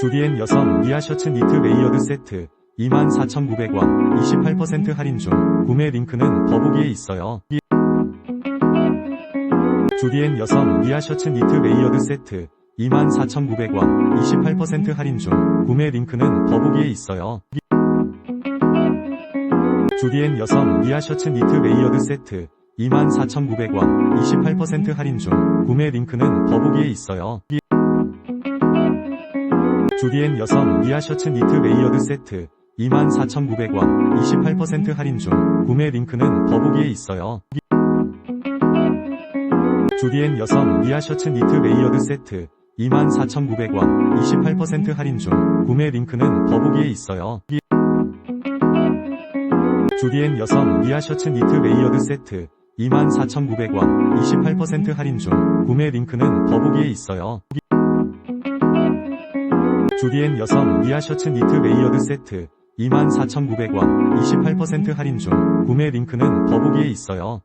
주디엔 여성 미아 셔츠 니트 레이어드 세트 24,900원 28% 할인 중 구매 링크는 더보기에 있어요. 주디엔 여성 미아 셔츠 니트 레이어드 세트 24,900원 28% 할인 중 구매 링크는 더보기에 있어요. 주디엔 여성 미아 셔츠 니트 레이어드 세트 24,900원 28% 할인 중 구매 링크는 더보기에 있어요. 주디엔 여성 미아 셔츠 니트 레이어드 세트 24,900원 28% 할인 중 구매 링크는 더보기에 있어요. 주디엔 여성 미아 셔츠 니트 레이어드 세트 24,900원 28% 할인 중 구매 링크는 더보기에 있어요. 주디엔 여성 미아 셔츠 니트 레이어드 세트 24,900원 28% 할인 중 구매 링크는 더보기에 있어요. 주디엔 여성 미아 셔츠 니트 레이어드 세트 24,900원 28% 할인 중 구매 링크는 더보기에 있어요.